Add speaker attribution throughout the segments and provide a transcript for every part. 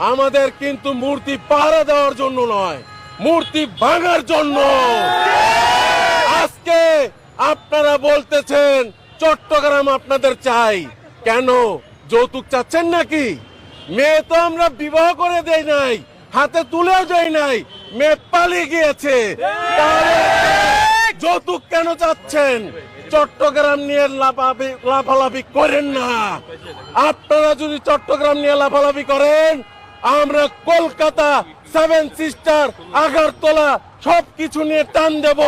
Speaker 1: আমাদের কিন্তু মূর্তি পাহারা দেওয়ার জন্য নয়, মূর্তি ভাঙার জন্য। আজকে আপনারা বলতেছেন, চট্টগ্রাম আপনাদের চাই। কেন? যৌতুক চাচ্ছেন নাকি? মেয়ে তো আমরা বিবাহ করে দেই নাই, হাতে তুলেও যাই নাই, মেয়ে পালিয়ে গিয়েছে। যৌতুক কেন চাচ্ছেন? চট্টগ্রাম নিয়ে লাফালাফি করেন না। আপনারা যদি চট্টগ্রাম নিয়ে লাফালাফি করেন আমরা কলকাতা সেভেন সিস্টার আগারতলা সবকিছু নিয়ে টান দেব।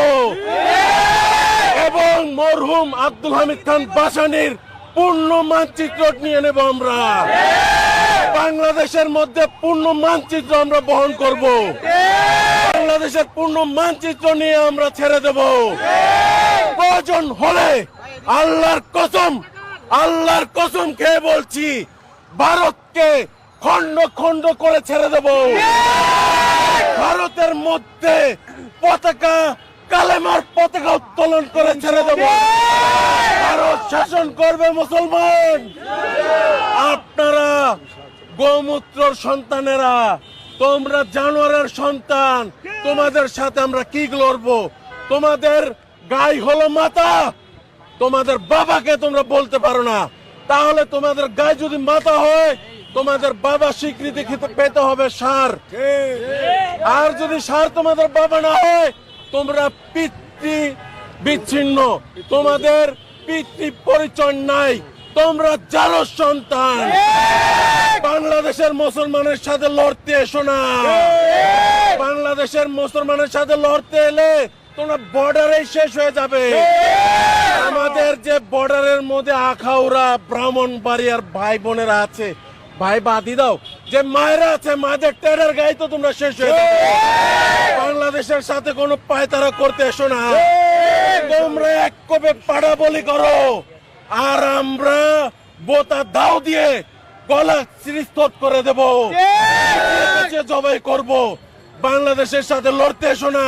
Speaker 1: এবং মরহুম আব্দুল হামিদ খান বাসানির পূর্ণ মানচিত্র নিয়ে নেব আমরা। বাংলাদেশের মধ্যে পূর্ণ মানচিত্র আমরা বহন করব। বাংলাদেশের পূর্ণ মানচিত্র নিয়ে আমরা ছেড়ে দেব। প্রয়োজন হলে আল্লাহর কসম আল্লাহর কসম খেয়ে বলছি, ভারতকে খন্ড খন্ড করে ছেড়ে দেব। ভারতের মধ্যে পতাকা, কালেমার পতাকা উত্তোলন করে ছেড়ে দেব। ভারত শাসন করবে মুসলমান। আপনারা গোমূত্রর সন্তানেরা, তোমরা জানোয়ারের সন্তান। তোমাদের সাথে আমরা কি লড়বো? তোমাদের গাই হলো মাতা। তোমাদের বাবাকে তোমরা বলতে পারো না। তাহলে তোমাদের গায়ে যদি মাথা হয় তোমাদের বাবা স্বীকৃতি খেতে পেতে হবে, সার। আর যদি সার তোমাদের বাবা না হয়, তোমরা পিতৃ বিচ্ছিন্ন। তোমাদের পিতৃ পরিচয় নাই, তোমরা যারো সন্তান। বাংলাদেশের মুসলমানের সাথে লড়তে এসো না। বাংলাদেশের মুসলমানের সাথে লড়তে এলে তোমরা বর্ডারে শেষ হয়ে যাবে। আমাদের যে বর্ডারের মধ্যে আখাউড়া ব্রাহ্মণ বাড়িয়ার ভাই বোনেরা আছে ভাই বাদি দাও। যে মায়েরা আছে মাদের টেরার গায়ে তো তোমরা শেষ হয়ে বাংলাদেশের সাথে কোনো পায়তারা করতে এসো না। তোমরা এক কপে পাড়া বলি করো। আর আমরা বোতা দাও দিয়ে গলা সিরিস্তত করে দেব। জবাই করব। বাংলাদেশের সাথে লড়তে এসো না।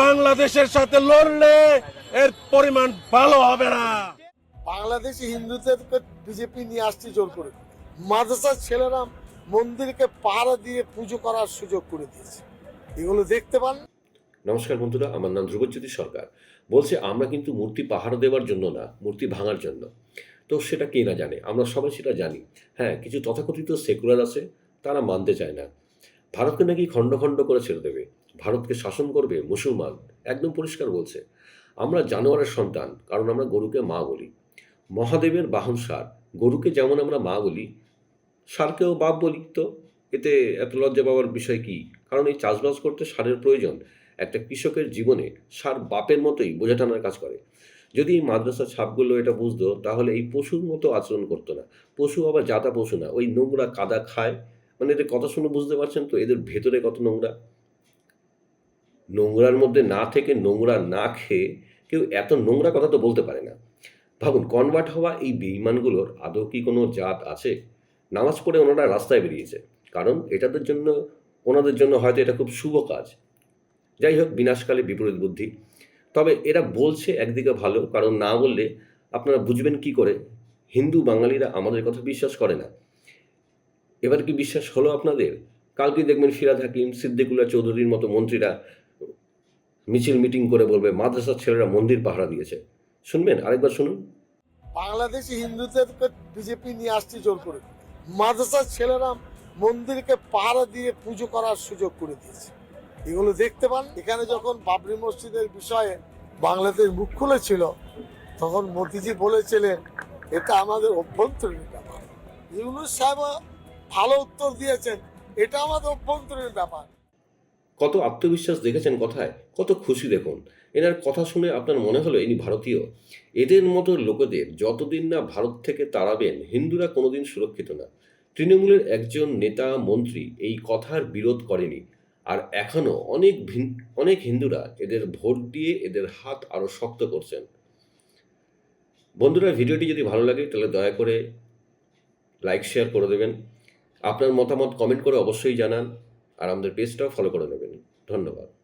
Speaker 1: বাংলাদেশের সাথে লড়লে এর পরিমাণ ভালো হবে না।
Speaker 2: বাংলাদেশি হিন্দুদেরকে বিজেপি নিয়ে আসছে জোর করে। মাদ্রাসার ছেলেরা মন্দিরকে পাহারা দিয়ে পুজো করার সুযোগ করে দিয়েছে। এগুলো দেখতে পান?
Speaker 3: নমস্কার বন্ধুরা, আমার নাম ধ্রুবজ্যোতি সরকার। বলছে, আমরা কিন্তু মূর্তি পাহারা দেওয়ার জন্য না, মূর্তি ভাঙার জন্য। তো সেটা কে না জানে, আমরা সবাই সেটা জানি। হ্যাঁ কিছু তথাকথিত সেকুলার আছে, তারা মানতে চায় না। ভারতকে নাকি খণ্ড খণ্ড করে ছেড়ে দেবে। ভারতকে শাসন করবে মুসলমান, একদম পরিষ্কার বলছে। আমরা জানোয়ারের সন্তান, কারণ আমরা গরুকে মা বলি। মহাদেবের বাহন সার, গরুকে যেমন আমরা মা বলি সারকেও বাপ বলি তো? এতে এত লজ্জা পাওয়ার বিষয় কি? কারণ এই চাষবাস করতে সারের প্রয়োজন একটা কৃষকের জীবনে সার বাপের মতোই বোঝা টানার কাজ করে। যদি এই মাদ্রাসা ছাপগুলো এটা বুঝতো, তাহলে এই পশুর মতো আচরণ করতো না। পশু আবার জাতা পশু না, ওই নোংরা কাদা খায়। মানে এদের কথা শুনে বুঝতে পারছেন তো? এদের ভেতরে কত নোংরা? নোংরার মধ্যে না থেকে নোংরা না খেয়ে কেউ এত নোংরা কথা তো বলতে পারে না। ভাবুন, কনভার্ট হওয়া এই বেইমানগুলোর আদৌ কি কোনো জাত আছে? নামাজ পড়ে ওনারা রাস্তায় বেরিয়েছে। কারণ এটাদের জন্য, ওনাদের জন্য হয়তো এটা খুব শুভ কাজ। যাই হোক, বিনাশকালে বিপরীত বুদ্ধি। তবে এরা বলছে একদিকে ভালো, কারণ না বললে আপনারা বুঝবেন কি করে? হিন্দু বাঙালিরা আমাদের কথা বিশ্বাস করে না। এবার কি বিশ্বাস হলো আপনাদের? কালকে দেখবেন ফিরাদ হাকিম, সিদ্দিকুল্লাহ চৌধুরীর মতো মন্ত্রীরা মিছিল মিটিং করে বলবে, মাদ্রাসার ছেলেরা মন্দির পাহারা দিয়েছে। শুনবেন? আরেকবার শুনুন।
Speaker 2: বাংলাদেশি হিন্দুদেরকে বিজেপি নিয়ে আসছে জোর করে মাদ্রাসার ছেলেরা মন্দিরকে পাহারা দিয়ে পুজো করার সুযোগ করে দিয়েছে। এগুলো দেখতে পান? এখানে যখন বাবরি মসজিদের বিষয়ে বাংলাদেশ মুখ খুলেছিল, তখন মোদিজি বলেছিলেন, এটা আমাদের অভ্যন্তরীণ ব্যাপার। ইউনুস সাহেব ভালো উত্তর দিয়েছেন, এটা আমাদের অভ্যন্তরীণ ব্যাপার।
Speaker 3: কত আত্মবিশ্বাস দেখেছেন কথায়, কত খুশি দেখুন। এনার কথা শুনে আপনার মনে হলো ইনি ভারতীয়। এদের মতো লোকেদের যতদিন না ভারত থেকে তাড়াবেন, হিন্দুরা কোনোদিন সুরক্ষিত না। তৃণমূলের একজন নেতা, মন্ত্রী এই কথার বিরোধ করেনি। আর এখনও অনেক অনেক হিন্দুরা এদের ভোট দিয়ে এদের হাত আরও শক্ত করছেন। বন্ধুরা, ভিডিওটি যদি ভালো লাগে, তাহলে দয়া করে লাইক শেয়ার করে দেবেন। আপনার মতামত কমেন্ট করে অবশ্যই জানান। আর আমাদের পেজটাও ফলো করে নেবেন। ধন্যবাদ।